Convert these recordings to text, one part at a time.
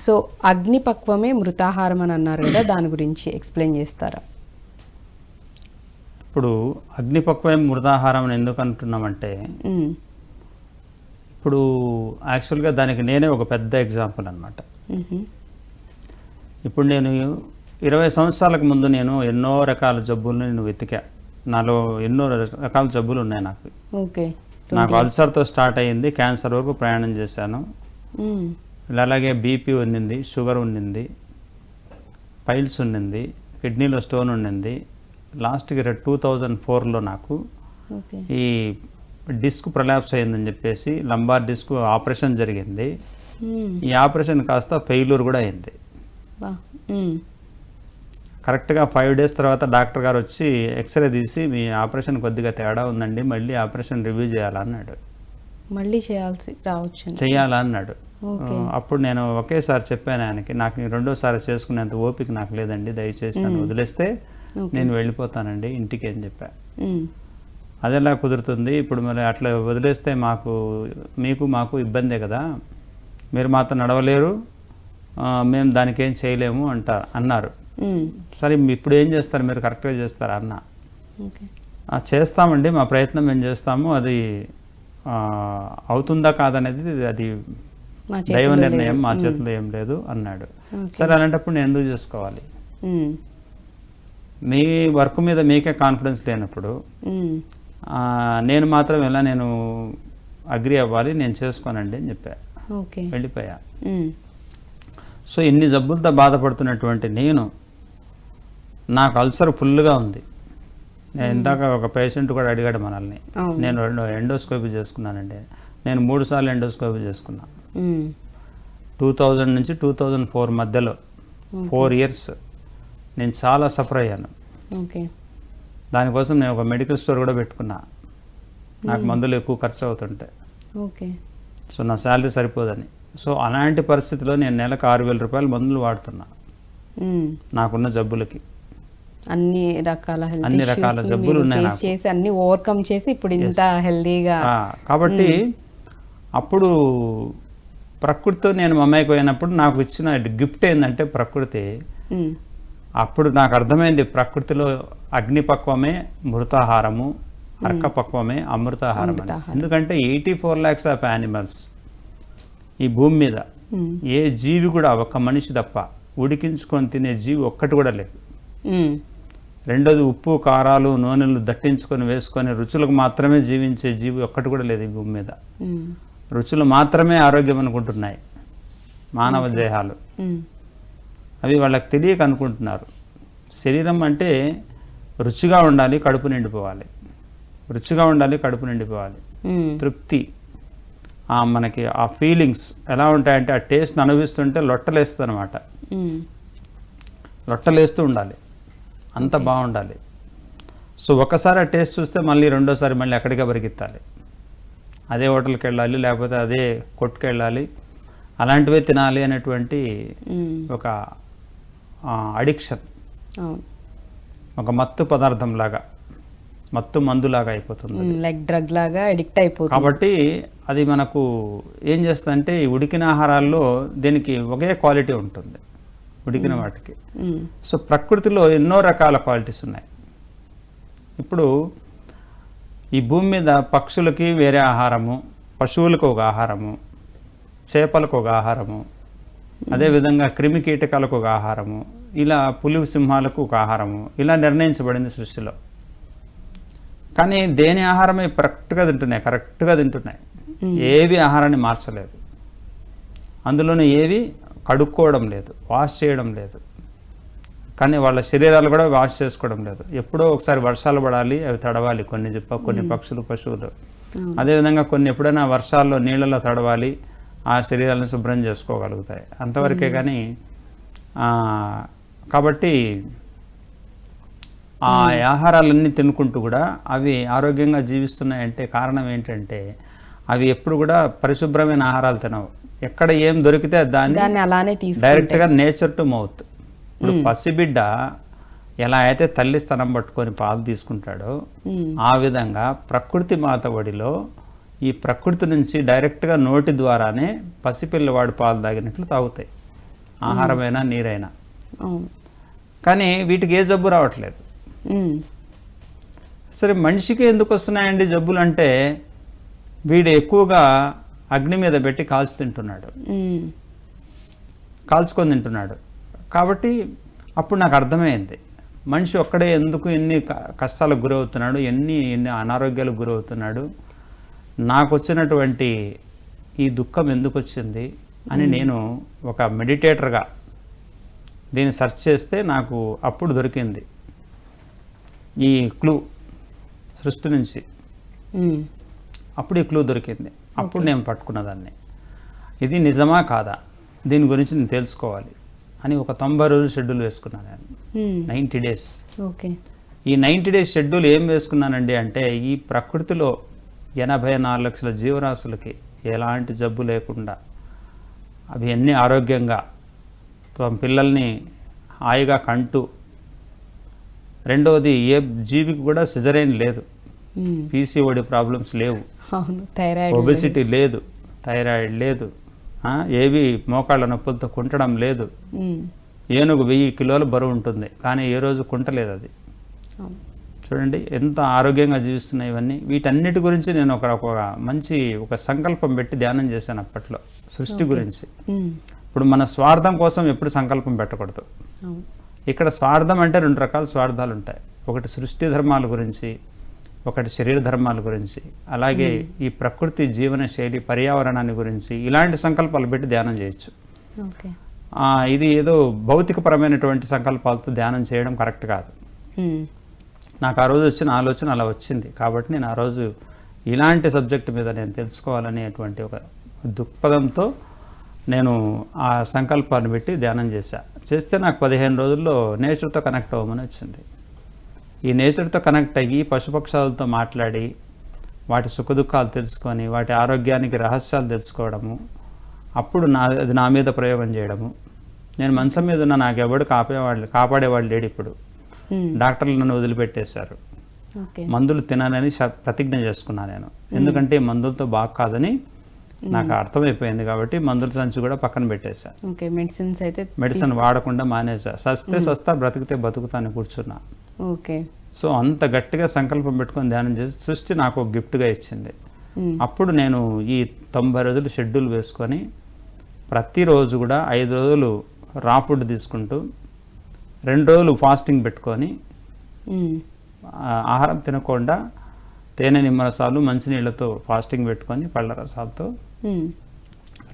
So అగ్నిపక్వమే మృతాహారం అని అన్నారు కదా దాని గురించి ఎక్స్ప్లెయిన్ చేస్తారా? ఇప్పుడు అగ్నిపక్వం మృతాహారం అని ఎందుకు అంటున్నామంటే. ఇప్పుడు యాక్చువల్గా దానికి నేనే ఒక పెద్ద ఎగ్జాంపుల్ అనమాట. ఇప్పుడు నేను ఇరవై సంవత్సరాలకు ముందు నేను ఎన్నో రకాల జబ్బులను నేను వెతికా. నాలో ఎన్నో రకాల జబ్బులు ఉన్నాయి నాకు. ఓకే. నాకు అల్సర్తో స్టార్ట్ అయ్యింది క్యాన్సర్ వరకు ప్రయాణం చేశాను. అలాగే బీపీ ఉండింది షుగర్ ఉండింది పైల్స్ ఉండింది కిడ్నీలో స్టోన్ ఉండింది లాస్ట్కి టూ థౌజండ్ ఫోర్లో నాకు ఈ డిస్క్ ప్రొలాప్స్ అయిందని చెప్పేసి లంబార్ డిస్క్ ఆపరేషన్ జరిగింది. ఈ ఆపరేషన్ కాస్త ఫెయిల్యూర్ కూడా అయింది. కరెక్ట్గా ఫైవ్ డేస్ తర్వాత డాక్టర్ గారు వచ్చి ఎక్స్రే తీసి మీ ఆపరేషన్ కొద్దిగా తేడా ఉందండి మళ్ళీ ఆపరేషన్ రివ్యూ చేయాలన్నాడు. మళ్ళీ చేయాల్సి రావచ్చు చెయ్యాలా అన్నాడు అప్పుడు నేను ఒకేసారి చెప్పాను ఆయనకి నాకు రెండోసారి చేసుకునేంత ఓపిక నాకు లేదండి దయచేసి నన్ను వదిలేస్తే. నేను వెళ్ళిపోతానండి ఇంటికి అని చెప్పా. మ్మ్. అది ఎలా కుదురుతుంది? ఇప్పుడు మరి అట్లా వదిలేస్తే మాకు మీకు మాకు ఇబ్బందే కదా? మీరు మాతో నడవలేరు మేము దానికి ఏం చేయలేము అంటారు అన్నారు. సరే ఇప్పుడు ఏం చేస్తారు? మీరు కరెక్ట్గా చేస్తారా? అన్న. ఓకే. "ఆ, చేస్తామండి మా ప్రయత్నం మేము చేస్తాము అది అవుతుందా కాదనేది అది దైవ నిర్ణయం. మా చేతిలో ఏం లేదు అన్నాడు. సరే అలాంటప్పుడు నేను ఎందుకు చేసుకోవాలి. మీ వర్క్ మీద మీకే కాన్ఫిడెన్స్ లేనప్పుడు నేను మాత్రం ఎలా నేను అగ్రి అవ్వాలి నేను చేసుకోనండి అని చెప్పా ఓకే వెళ్ళిపోయా. సో ఇన్ని జబ్బులతో బాధపడుతున్నటువంటి నేను నాకు అల్సర్ ఫుల్గా ఉంది నేను ఇందాక ఒక పేషెంట్ కూడా అడిగాడు మనల్ని. నేను రెండు ఎండోస్కోపీ చేసుకున్నానండి నేను మూడు సార్లు ఎండోస్కోపీ చేసుకున్నా. టూ థౌజండ్ నుంచి టూ థౌజండ్ ఫోర్ మధ్యలో ఫోర్ ఇయర్స్ నేను చాలా సఫర్ అయ్యాను. ఓకే. దానికోసం నేను ఒక మెడికల్ స్టోర్ కూడా పెట్టుకున్నా. నాకు మందులు ఎక్కువ ఖర్చు అవుతుంటాయి ఓకే. సో నా శాలరీ సరిపోదని. సో అలాంటి పరిస్థితిలో నేను నెలకు ఆరు వేల రూపాయలు మందులు వాడుతున్నా. నాకున్న జబ్బులకి. అన్ని రకాల అన్ని రకాల జబ్బులు ఉన్నాయి. చేసి అన్ని ఓవర్కమ్ చేసి ఇప్పుడు ఇంత హెల్దీగా కాబట్టి అప్పుడు ప్రకృతితో నేను మమ్మాయికి పోయినప్పుడు నాకు ఇచ్చిన గిఫ్ట్ ఏంటంటే ప్రకృతి. అప్పుడు నాకు అర్థమైంది ప్రకృతిలో అగ్నిపక్వమే మృతాహారము అర్కపక్వమే అమృతాహారం. ఎందుకంటే eighty four lakhs of animals ఈ భూమి మీద. ఏ జీవి కూడా ఒక్క మనిషి తప్ప ఉడికించుకొని తినే జీవి ఒక్కటి కూడా లేదు. రెండోది ఉప్పు కారాలు నూనెలు దట్టించుకొని వేసుకొని రుచులకు మాత్రమే జీవించే జీవి ఒక్కటి కూడా లేదు ఈ భూమి మీద. రుచులు మాత్రమే ఆరోగ్యం అనుకుంటున్నాయి. మానవ దేహాలు. అవి వాళ్ళకి తెలియక అనుకుంటున్నారు. శరీరం అంటే రుచిగా ఉండాలి కడుపు నిండిపోవాలి. రుచిగా ఉండాలి కడుపు నిండిపోవాలి. తృప్తి. ఆ మనకి ఆ ఫీలింగ్స్ ఎలా ఉంటాయంటే ఆ టేస్ట్ని అనుభవిస్తుంటే లొట్టలేస్తుంది అనమాట. లొట్టలేస్తూ ఉండాలి. అంత బాగుండాలి. సో ఒకసారి ఆ టేస్ట్ చూస్తే మళ్ళీ రెండోసారి మళ్ళీ అక్కడికే పరిగెత్తాలి. అదే హోటల్కి వెళ్ళాలి లేకపోతే అదే కొట్టుకు వెళ్ళాలి అలాంటివే తినాలి అనేటువంటి. ఒక అడిక్షన్. ఒక మత్తు పదార్థం లాగా మత్తు మందులాగా అయిపోతుంది. లైక్ డ్రగ్ లాగా అడిక్ట్ అయిపోతుంది. కాబట్టి అది మనకు ఏం చేస్తుందంటే ఈ ఉడికిన ఆహారాల్లో దీనికి ఒకే క్వాలిటీ ఉంటుంది. ఉడికిన వాటికి. సో ప్రకృతిలో ఎన్నో రకాల క్వాలిటీస్ ఉన్నాయి. ఇప్పుడు ఈ భూమి మీద పక్షులకి వేరే ఆహారము పశువులకు ఒక ఆహారము చేపలకు ఒక ఆహారము అదేవిధంగా క్రిమి కీటకాలకు ఒక ఆహారము ఇలా పులి సింహాలకు ఒక ఆహారము ఇలా నిర్ణయించబడింది సృష్టిలో. కానీ దేని ఆహారమే కరెక్ట్గా తింటున్నాయి కరెక్ట్గా తింటున్నాయి? ఏవి ఆహారాన్ని మార్చలేదు. అందులోనే ఏవి? కడుక్కోవడం లేదు వాష్ చేయడం లేదు. కానీ వాళ్ళ శరీరాలు కూడా వాష్ చేసుకోవడం లేదు. ఎప్పుడో ఒకసారి వర్షాలు పడాలి అవి తడవాలి కొన్ని చెప్ప కొన్ని పక్షులు పశువులు. అదేవిధంగా కొన్ని ఎప్పుడైనా వర్షాల్లో నీళ్ళలో తడవాలి ఆ శరీరాలను శుభ్రం చేసుకోగలుగుతాయి. అంతవరకే కానీ కాబట్టి ఆ ఆహారాలన్నీ తినుకుంటూ కూడా అవి ఆరోగ్యంగా జీవిస్తున్నాయంటే కారణం ఏంటంటే అవి ఎప్పుడు కూడా పరిశుభ్రమైన ఆహారాలు తినవు. ఎక్కడ ఏం దొరికితే దాన్ని అలానే డైరెక్ట్గా నేచర్ టు మౌత్. ఇప్పుడు పసిబిడ్డ ఎలా అయితే తల్లి స్థనం పట్టుకొని పాలు తీసుకుంటాడో. ఆ విధంగా ప్రకృతి మాత ఒడిలో ఈ ప్రకృతి నుంచి డైరెక్ట్గా నోటి ద్వారానే పసిపిల్లవాడు పాలు తాగినట్లు తాగుతాయి. ఆహారమైనా నీరైనా. కానీ వీటికి ఏ జబ్బు రావట్లేదు. సరే మనిషికి ఎందుకు వస్తున్నాయండి జబ్బులు అంటే వీడు ఎక్కువగా అగ్ని మీద పెట్టి కాల్చి తింటున్నాడు. కాల్చుకొని తింటున్నాడు. కాబట్టి అప్పుడు నాకు అర్థమైంది. మనిషి ఒక్కడే ఎందుకు ఎన్ని క- కష్టాలకు గురవుతున్నాడు ఎన్ని ఎన్ని అనారోగ్యాలకు గురవుతున్నాడు నాకు వచ్చినటువంటి ఈ దుఃఖం ఎందుకు వచ్చింది అని నేను ఒక మెడిటేటర్గా దీన్ని సెర్చ్ చేస్తే నాకు అప్పుడు దొరికింది. ఈ క్లూ సృష్టి నుంచి. అప్పుడు ఈ క్లూ దొరికింది. అప్పుడు నేను పట్టుకున్న దాన్ని ఇది నిజమా కాదా? దీని గురించి నేను తెలుసుకోవాలి అని ఒక తొంభై రోజులు షెడ్యూల్ వేసుకున్నాను నేను. Ninety days. ఓకే. ఈ నైంటీ డేస్ షెడ్యూల్ ఏం వేసుకున్నానండి అంటే ఈ ప్రకృతిలో ఎనభై నాలుగు లక్షల జీవరాశులకి ఎలాంటి జబ్బు లేకుండా అవి అన్నీ ఆరోగ్యంగా తమ పిల్లల్ని హాయిగా కంటూ రెండవది ఏ జీవికి కూడా సిజరైన్ లేదు. పీసీఓడి ప్రాబ్లమ్స్ లేవు. ఒబెసిటీ లేదు. థైరాయిడ్ లేదు. ఏవి మోకాళ్ళ నొప్పులతో కుంటడం లేదు. ఉమ్, ఏనుగు వెయ్యి కిలోల బరువు ఉంటుంది. కానీ ఏ రోజు కుంటలేదు అది. చూడండి ఎంత ఆరోగ్యంగా జీవిస్తున్నాయి ఇవన్నీ. వీటన్నిటి గురించి నేను ఒక ఒక మంచి ఒక సంకల్పం పెట్టి ధ్యానం చేశాను అప్పట్లో. సృష్టి గురించి. ఉమ్, ఇప్పుడు మన స్వార్థం కోసం ఎప్పుడు సంకల్పం పెట్టకూడదు. ఇక్కడ స్వార్థం అంటే రెండు రకాల స్వార్థాలు ఉంటాయి. ఒకటి సృష్టి ధర్మాల గురించి ఒకటి శరీర ధర్మాల గురించి అలాగే ఈ ప్రకృతి జీవన శైలి పర్యావరణాన్ని గురించి ఇలాంటి సంకల్పాలు పెట్టి ధ్యానం చేయొచ్చు. ఇది ఏదో భౌతికపరమైనటువంటి సంకల్పాలతో ధ్యానం చేయడం కరెక్ట్ కాదు. నాకు ఆ రోజు వచ్చిన ఆలోచన అలా వచ్చింది. కాబట్టి నేను ఆ రోజు ఇలాంటి సబ్జెక్ట్ మీద నేను తెలుసుకోవాలనేటువంటి ఒక దృక్పథంతో నేను ఆ సంకల్పాన్ని పెట్టి ధ్యానం చేశా. చేస్తే నాకు పదిహేను రోజుల్లో నేచర్తో కనెక్ట్ అవ్వమని వచ్చింది. ఈ నేచర్తో కనెక్ట్ అయ్యి పశుపక్షాలతో మాట్లాడి వాటి సుఖదుఖాలు తెలుసుకొని వాటి ఆరోగ్యానికి రహస్యాలు తెలుసుకోవడము. అప్పుడు నా అది నా మీద ప్రయోగం చేయడము. నేను మంచం మీద ఉన్న నాకు ఎవడు కాపేవాళ్ళు కాపాడేవాళ్ళు లేడు ఇప్పుడు. డాక్టర్లు నన్ను వదిలిపెట్టేశారు. మందులు తినాలని ప్రతిజ్ఞ చేసుకున్నాను నేను. ఎందుకంటే మందులతో బాగా కాదని నాకు అర్థమైపోయింది కాబట్టి మందుల సంచి కూడా పక్కన పెట్టేశా. ఓకే మెడిసిన్స్ అయితే మెడిసిన్ వాడకుండా మానేసా సస్తే సస్తా బ్రతికితే బతుకుతాను కూర్చున్నా. ఓకే. సో అంత గట్టిగా సంకల్పం పెట్టుకొని ధ్యానం చేసి సృష్టి నాకు ఒక గిఫ్ట్గా ఇచ్చింది. అప్పుడు నేను ఈ తొంభై రోజులు షెడ్యూల్ వేసుకొని ప్రతిరోజు కూడా ఐదు రోజులు రా ఫుడ్ తీసుకుంటూ రెండు రోజులు ఫాస్టింగ్ పెట్టుకొని ఆహారం తినకుండా తేనె నిమ్మరసాలు మంచినీళ్ళతో ఫాస్టింగ్ పెట్టుకొని పళ్ళ రసాలతో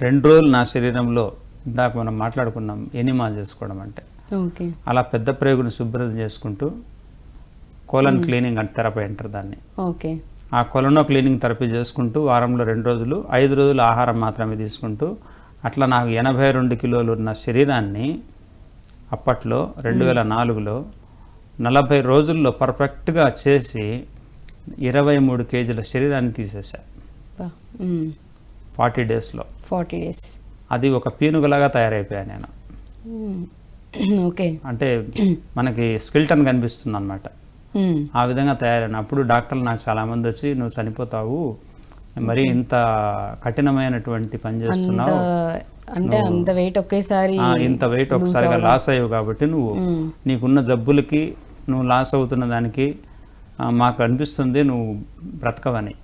రెండు రోజులు నా శరీరంలో ఇందాక మనం మాట్లాడుకున్నాం ఎనిమా చేసుకోవడం అంటే. ఓకే. అలా పెద్ద ప్రేగుని శుభ్రం చేసుకుంటూ కోలన్ క్లీనింగ్ అంటే థెరపీ అంటారు దాన్ని. ఓకే. ఆ కొలనో క్లీనింగ్ థెరపీ చేసుకుంటూ వారంలో రెండు రోజులు ఐదు రోజులు ఆహారం మాత్రమే తీసుకుంటూ అట్లా నాకు ఎనభై రెండు కిలోలు ఉన్న శరీరాన్ని అప్పట్లో రెండు వేల నాలుగులో నలభై రోజుల్లో పర్ఫెక్ట్గా చేసి ఇరవై మూడు కేజీల శరీరాన్ని తీసేసా ఫార్టీ డేస్లో. Forty days. అది ఒక పీనుగలాగా తయారైపోయా నేను. ఓకే. అంటే మనకి స్కిల్టన్ కనిపిస్తుంది అనమాట ఆ విధంగా తయారైన. అప్పుడు డాక్టర్లు నాకు చాలామంది వచ్చి నువ్వు చనిపోతావు. మరి ఇంత కఠినమైనటువంటి పని చేస్తున్నావు. అంటే అంత వెయిట్ ఒకేసారి ఇంత వెయిట్ ఒకసారిగా లాస్ అయ్యావు కాబట్టి నువ్వు. నీకున్న జబ్బులకి నువ్వు లాస్ అవుతున్న దానికి మాకు అనిపిస్తుంది నువ్వు బ్రతకవని.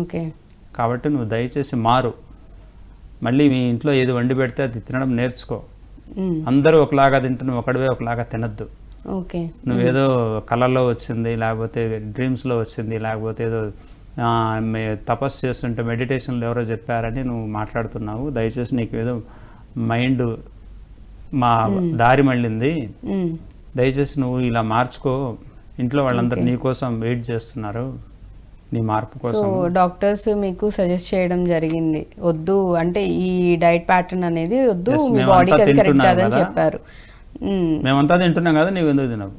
ఓకే. కాబట్టి నువ్వు దయచేసి మారు. మళ్ళీ మీ ఇంట్లో ఏది వండి పెడితే అది తినడం నేర్చుకో. అందరూ ఒకలాగా తింటూ నువ్వు ఒకడివే ఒకలాగా తినద్దు. ఓకే. నువ్వేదో కళల్లో వచ్చింది లేకపోతే డ్రీమ్స్లో వచ్చింది లేకపోతే ఏదో తపస్సు చేస్తుంటే మెడిటేషన్లో ఎవరో చెప్పారని నువ్వు మాట్లాడుతున్నావు. దయచేసి నీకు ఏదో మైండ్ మా దారి మళ్ళింది. దయచేసి నువ్వు ఇలా మార్చుకో. ఇంట్లో వాళ్ళందరూ నీ కోసం వెయిట్ చేస్తున్నారు. నీ మార్పు కోసం. డాక్టర్స్ మీకు సజెస్ట్ చేయడం జరిగింది. వద్దు అంటే ఈ డైట్ ప్యాటర్న్ అనేది వద్దు మీ మేమంతా బాడీకి అది కరెక్ట్ తింటున్నాం కాదని కదా. చెప్పారు. మేమంతా తింటున్నాం కదా నీవు ఎందుకు తినవు?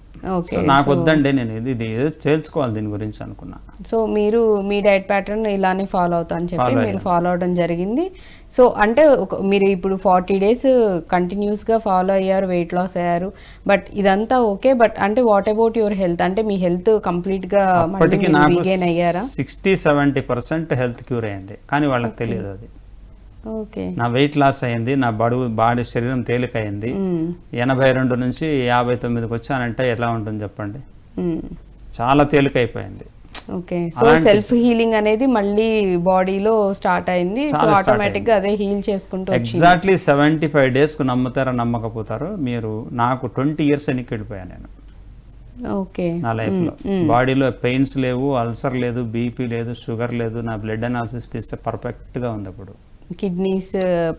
నాకు వద్దండి నేను ఇది ఏదో తేల్చుకోవాలి దీని గురించి అనుకున్నా. సో మీరు మీ డైట్ ప్యాటర్న్ ఇలానే ఫాలో అవుతా అని చెప్పి మీరు ఫాలో అవడం జరిగింది. సో అంటే ఒక మీరు ఇప్పుడు ఫార్టీ డేస్ కంటిన్యూస్గా ఫాలో అయ్యారు వెయిట్ లాస్ అయ్యారు బట్ ఇదంతా ఓకే బట్ అంటే వాట్ అబౌట్ యువర్ హెల్త్ అంటే మీ హెల్త్ కంప్లీట్గా రీగైన్ అయ్యారా? Sixty seventy percent health cure అయింది. కానీ వాళ్ళకి తెలియదు అది. నా వెయిట్ లాస్ అయింది నా బడువు బాడీ శరీరం తేలికైంది మ్మ్. ఎనభై రెండు నుంచి యాభై తొమ్మిదికి వచ్చానంటే ఎలా ఉంటుంది చెప్పండి. చాలా తేలికైపోయింది. ఓకే. సో సెల్ఫ్ హీలింగ్ అనేది మళ్ళీ బాడీలో స్టార్ట్ అయింది. సో ఆటోమేటిక్గా అదే హీల్ చేసుకుంటూ ఎగ్జాక్ట్లీ సెవెంటీ ఫైవ్ డేస్కు నమ్ముతారో నమ్మకపోతారో మీరు నాకు ట్వంటీ ఇయర్స్ ఎన్నికి వెళ్ళిపోయాను నేను. ఓకే. నా లైఫ్లో బాడీలో పెయిన్స్ లేవు అల్సర్ లేదు బీపీ లేదు షుగర్ లేదు నా బ్లడ్ అనాలిసిస్ తీస్తే పర్ఫెక్ట్గా ఉంది అప్పుడు. కిడ్నీస్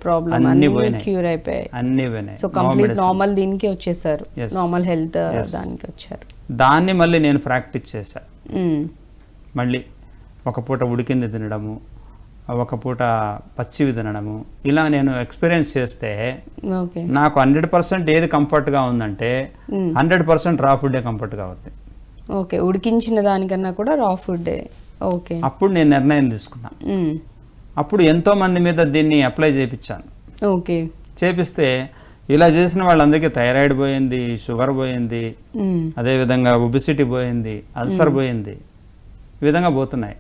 ప్రాబ్లమ్ అన్నీ. క్యూర్ అయిపోయాయి అన్నీ పోయినాయి సో కంప్లీట్. నార్మల్ దీనికి వచ్చేసారు. Normal health Yes. దానికి వచ్చారు దాన్ని మళ్ళీ నేను ప్రాక్టీస్ చేశా మ్మ్. మళ్ళీ ఒక పూట ఉడికింది తినడము ఒక పూట పచ్చివి తినడము ఇలా నేను ఎక్స్పీరియన్స్ చేస్తే ఓకే నాకు హండ్రెడ్ పర్సెంట్ ఏది కంఫర్ట్గా ఉందంటే. హండ్రెడ్ పర్సెంట్ రా ఫుడ్డే కంఫర్ట్గా ఉంది ఓకే ఉడికించిన దానికన్నా కూడా రా ఫుడ్ ఓకే అప్పుడు నేను నిర్ణయం తీసుకున్నా మ్మ్. అప్పుడు ఎంతో మంది మీద దీన్ని అప్లై చేయించాను. ఓకే. చేపిస్తే ఇలా చేసిన వాళ్ళందరికీ థైరాయిడ్ పోయింది షుగర్ పోయింది. అదేవిధంగా ఒబిసిటీ పోయింది అల్సర్ పోయింది. ఈ విధంగా పోతున్నాయి.